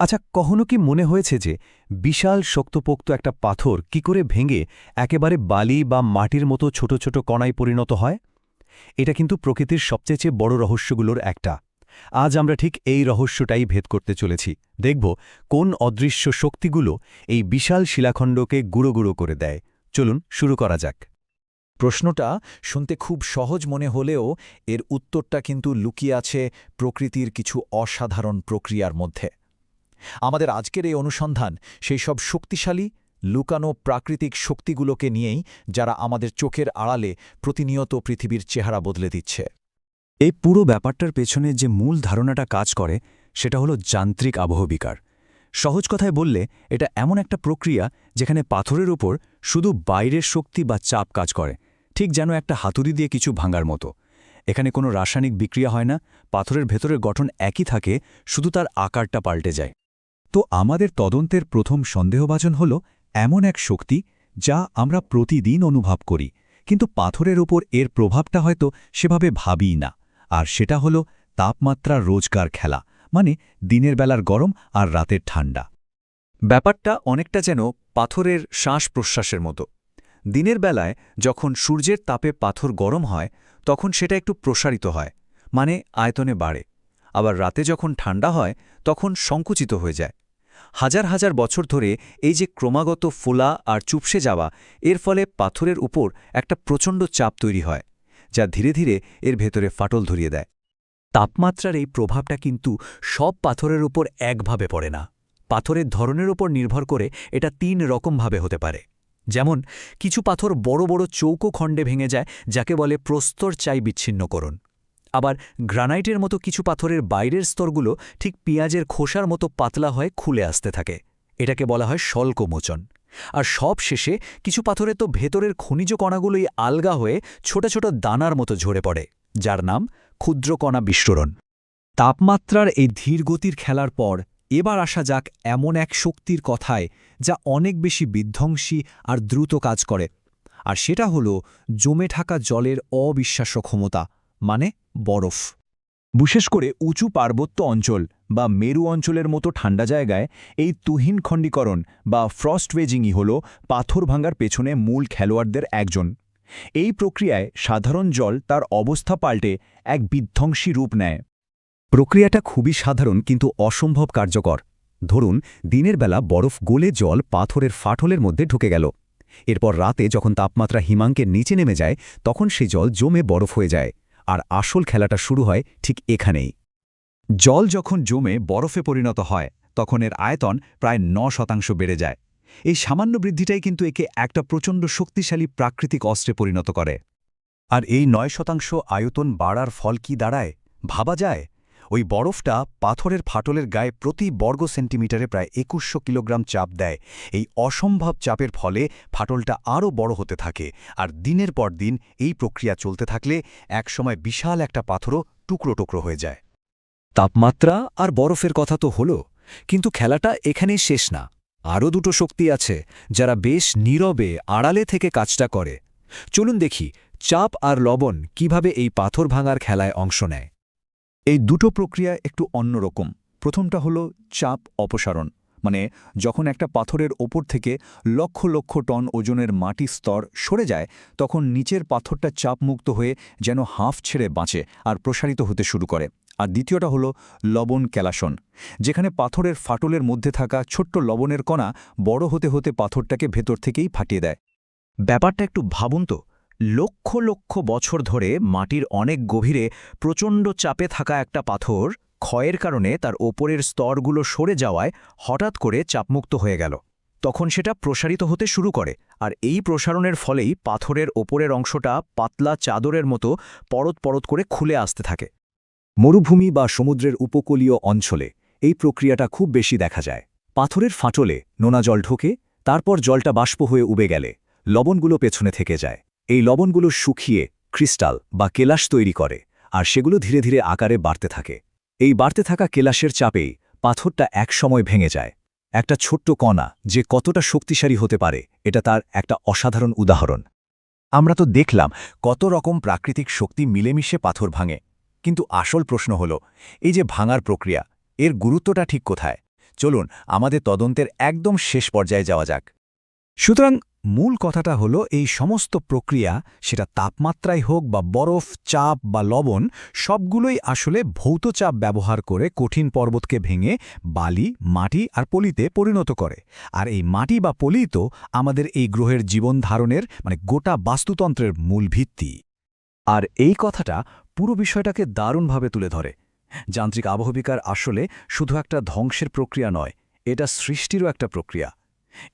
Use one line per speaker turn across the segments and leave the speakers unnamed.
আচ্ছা কখনো কি মনে হয়েছে যে বিশাল শক্তপোক্ত একটা পাথর কি করে ভেঙে একেবারে বালি বা মাটির মতো ছোট ছোট কণায় পরিণত হয়? এটা কিন্তু প্রকৃতির সবচেয়ে চেয়ে বড় রহস্যগুলোর একটা। আজ আমরা ঠিক এই রহস্যটাই ভেদ করতে চলেছি। দেখব কোন অদৃশ্য শক্তিগুলো এই বিশাল শিলাখণ্ডকে গুঁড়ো গুঁড়ো করে দেয়। চলুন শুরু করা যাক।
প্রশ্নটা শুনতে খুব সহজ মনে হলেও এর উত্তরটা কিন্তু লুকিয়ে আছে প্রকৃতির কিছু অসাধারণ প্রক্রিয়ার মধ্যে। আমাদের আজকের এই অনুসন্ধান সেই সব শক্তিশালী, লুকানো প্রাকৃতিক শক্তিগুলোকে নিয়েই যারা আমাদের চোখের আড়ালে প্রতিনিয়ত পৃথিবীর চেহারা বদলে দিচ্ছে।
এই পুরো ব্যাপারটার পেছনে যে মূল ধারণাটা কাজ করে, সেটা হলো যান্ত্রিক আবহবিকার। সহজ কথায় বললে, এটা এমন একটা প্রক্রিয়া যেখানে পাথরের উপর শুধু বাইরের শক্তি বা চাপ কাজ করে, ঠিক যেন একটা হাতুড়ি দিয়ে কিছু ভাঙার মতো। এখানে কোনো রাসায়নিক বিক্রিয়া হয় না, পাথরের ভেতরের গঠন একই থাকে, শুধু তার আকারটা পাল্টে যায়।
তো আমাদের তদন্তের প্রথম সন্দেহভাজন হল এমন এক শক্তি যা আমরা প্রতিদিন অনুভব করি, কিন্তু পাথরের ওপর এর প্রভাবটা হয়তো সেভাবে ভাবিই না। আর সেটা হল তাপমাত্রা রোজগার খেলা মানে দিনের বেলার গরম আর রাতের ঠান্ডা।
ব্যাপারটা অনেকটা যেন পাথরের শ্বাস প্রশ্বাসের মতো। দিনের বেলায় যখন সূর্যের তাপে পাথর গরম হয়, তখন সেটা একটু প্রসারিত হয় মানে আয়তনে বাড়ে। আবার রাতে যখন ঠান্ডা হয়, তখন সংকুচিত হয়ে যায়। হাজার হাজার বছর ধরে এই যে ক্রমাগত ফোলা আর চুপসে যাওয়া, এর ফলে পাথরের উপর একটা প্রচণ্ড চাপ তৈরি হয়, যা ধীরে ধীরে এর ভেতরে ফাটল ধরিয়ে দেয়। তাপমাত্রার এই প্রভাবটা কিন্তু সব পাথরের উপর একভাবে পড়ে না। পাথরের ধরনের উপর নির্ভর করে এটা তিন রকমভাবে হতে পারে। যেমন, কিছু পাথর বড় বড় চৌকো খণ্ডে ভেঙে যায়, যাকে বলে প্রস্তর চাই বিচ্ছিন্নকরণ আবার গ্রানাইটের মতো কিছু পাথরের বাইরের স্তরগুলো ঠিক পেঁয়াজের খোসার মতো পাতলা হয়ে খুলে আসতে থাকে। এটাকে বলা হয় স্বল্পমোচন। আর সব শেষে কিছু পাথরে তো ভেতরের খনিজ কণাগুলোই আলগা হয়ে ছোট ছোট দানার মতো ঝরে পড়ে, যার নাম ক্ষুদ্রকণা বিস্ফোরণ।
তাপমাত্রার এই ধীরগতির খেলার পর এবার আসা যাক এমন এক শক্তির কথায় যা অনেক বেশি বিধ্বংসী আর দ্রুত কাজ করে, আর সেটা হল জমে থাকা জলের অবিশ্বাস্য ক্ষমতা। মানে বরফ। বিশেষ করে উঁচু পার্বত্য অঞ্চল বা মেরু অঞ্চলের মতো ঠান্ডা জায়গায় এই তুহিন খণ্ডীকরণ বা ফ্রস্ট ওয়েজিংই হল পাথর ভাঙার পেছনে মূল খেলোয়াড়দের একজন। এই প্রক্রিয়ায় সাধারণ জল তার অবস্থা পাল্টে এক বিধ্বংসী রূপ নেয়। প্রক্রিয়াটা খুবই সাধারণ কিন্তু অসম্ভব কার্যকর। ধরুন, দিনের বেলা বরফ গলে জল পাথরের ফাটলের মধ্যে ঢুকে গেল। এরপর রাতে যখন তাপমাত্রা হিমাঙ্কের নিচে নেমে যায়, তখন সেই জল জমে বরফ হয়ে যায়। আর আসল খেলাটা শুরু হয় ঠিক এখানেই। জল যখন জমে বরফে পরিণত হয়, তখন এর আয়তন প্রায় ন শতাংশ বেড়ে যায়। এই সামান্য বৃদ্ধিটাই কিন্তু একে একটা প্রচণ্ড শক্তিশালী প্রাকৃতিক অস্ত্রে পরিণত করে। আর এই নয় শতাংশ আয়তন বাড়ার ফল কি দাঁড়ায়? ভাবা যায়? ওই বরফটা পাথরের ফাটলের গায়ে প্রতি বর্গ সেন্টিমিটারে প্রায় একুশশো কিলোগ্রাম চাপ দেয়। এই অসম্ভব চাপের ফলে ফাটলটা আরও বড় হতে থাকে আর দিনের পর দিন এই প্রক্রিয়া চলতে থাকলে একসময় বিশাল একটা পাথরও টুকরো টুকরো হয়ে যায়।
তাপমাত্রা আর বরফের কথা তো হল, কিন্তু খেলাটা এখানেই শেষ না। আরও দুটো শক্তি আছে যারা বেশ নীরবে আড়ালে থেকে কাজটা করে। চলুন দেখি চাপ আর লবণ কীভাবে এই পাথর ভাঙার খেলায় অংশ নেয়।
এই দুটো প্রক্রিয়া একটু অন্যরকম। প্রথমটা হলো চাপ অপসারণ মানে যখন একটা পাথরের ওপর থেকে লক্ষ লক্ষ টন ওজনের মাটি স্তর সরে যায়, তখন নিচের পাথরটা চাপমুক্ত হয়ে যেন হাঁফ ছেড়ে বাঁচে আর প্রসারিত হতে শুরু করে। আর দ্বিতীয়টা হলো লবণ ক্যালাসন যেখানে পাথরের ফাটলের মধ্যে থাকা ছোট্ট লবণের কণা বড় হতে হতে পাথরটাকে ভেতর থেকেই ফাটিয়ে দেয়।
ব্যাপারটা একটু ভাবুন তো। লক্ষ লক্ষ বছর ধরে মাটির অনেক গভীরে প্রচণ্ড চাপে থাকা একটা পাথর ক্ষয়ের কারণে তার ওপরের স্তরগুলো সরে যাওয়ায় হঠাৎ করে চাপমুক্ত হয়ে গেল। তখন সেটা প্রসারিত হতে শুরু করে আর এই প্রসারণের ফলেই পাথরের ওপরের অংশটা পাতলা চাদরের মতো পরত পরত করে খুলে আসতে থাকে।
মরুভূমি বা সমুদ্রের উপকূলীয় অঞ্চলে এই প্রক্রিয়াটা খুব বেশি দেখা যায়। পাথরের ফাটলে নোনা জল ঢোকে, তারপর জলটা বাষ্প হয়ে উবে গেলে, লবণগুলো পেছনে থেকে যায়। এই লবণগুলো শুকিয়ে ক্রিস্টাল বা কেলাস তৈরি করে, আর সেগুলো ধীরে ধীরে আকারে বাড়তে থাকে। এই বাড়তে থাকা কেলাসের চাপেই পাথরটা এক সময় ভেঙে যায়। একটা ছোট্ট কণা যে কতটা শক্তিশালী হতে পারে, এটা তার একটা অসাধারণ উদাহরণ। আমরা তো দেখলাম কত রকম প্রাকৃতিক শক্তি মিলেমিশে পাথর ভাঙে, কিন্তু আসল প্রশ্ন হল, এই যে ভাঙার প্রক্রিয়া, এর গুরুত্বটা ঠিক কোথায়?
চলুন, আমাদের তদন্তের একদম শেষ পর্যায়ে যাওয়া যাক।
সুতরাং মূল কথাটা হলো এই সমস্ত প্রক্রিয়া, সেটা তাপমাত্রায় হোক বা বরফ, চাপ বা লবণ, সবগুলোই আসলে ভৌত চাপ ব্যবহার করে কঠিন পর্বতকে ভেঙে বালি, মাটি আর পলিতে পরিণত করে। আর এই মাটি বা পলি তো আমাদের এই গ্রহের জীবন ধারণের মানে গোটা বাস্তুতন্ত্রের মূল ভিত্তি।
আর এই কথাটা পুরো বিষয়টাকে দারুণভাবে তুলে ধরে। যান্ত্রিক আবহবিকার আসলে শুধু একটা ধ্বংসের প্রক্রিয়া নয়, এটা সৃষ্টিরও একটা প্রক্রিয়া।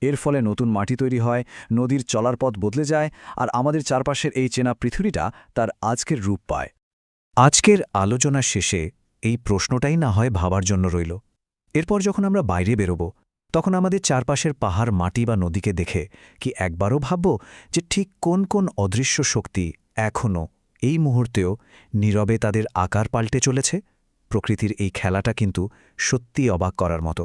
এর ফলে নতুন মাটি তৈরি হয়, নদীর চলার পথ বদলে যায়, আর আমাদের চারপাশের এই চেনা পৃথিবীটা তার আজকের রূপ পায়।
আজকের আলোচনা শেষে এই প্রশ্নটাই না হয় ভাবার জন্য রইল। এরপর যখন আমরা বাইরে বেরোব, তখন আমাদের চারপাশের পাহাড়, মাটি বা নদীকে দেখে কি একবারও ভাবব যে ঠিক কোন কোন অদৃশ্য শক্তি এখনও এই মুহূর্তেও নীরবে তাদের আকার পাল্টে চলেছে? প্রকৃতির এই খেলাটা কিন্তু সত্যি অবাক করার মতো।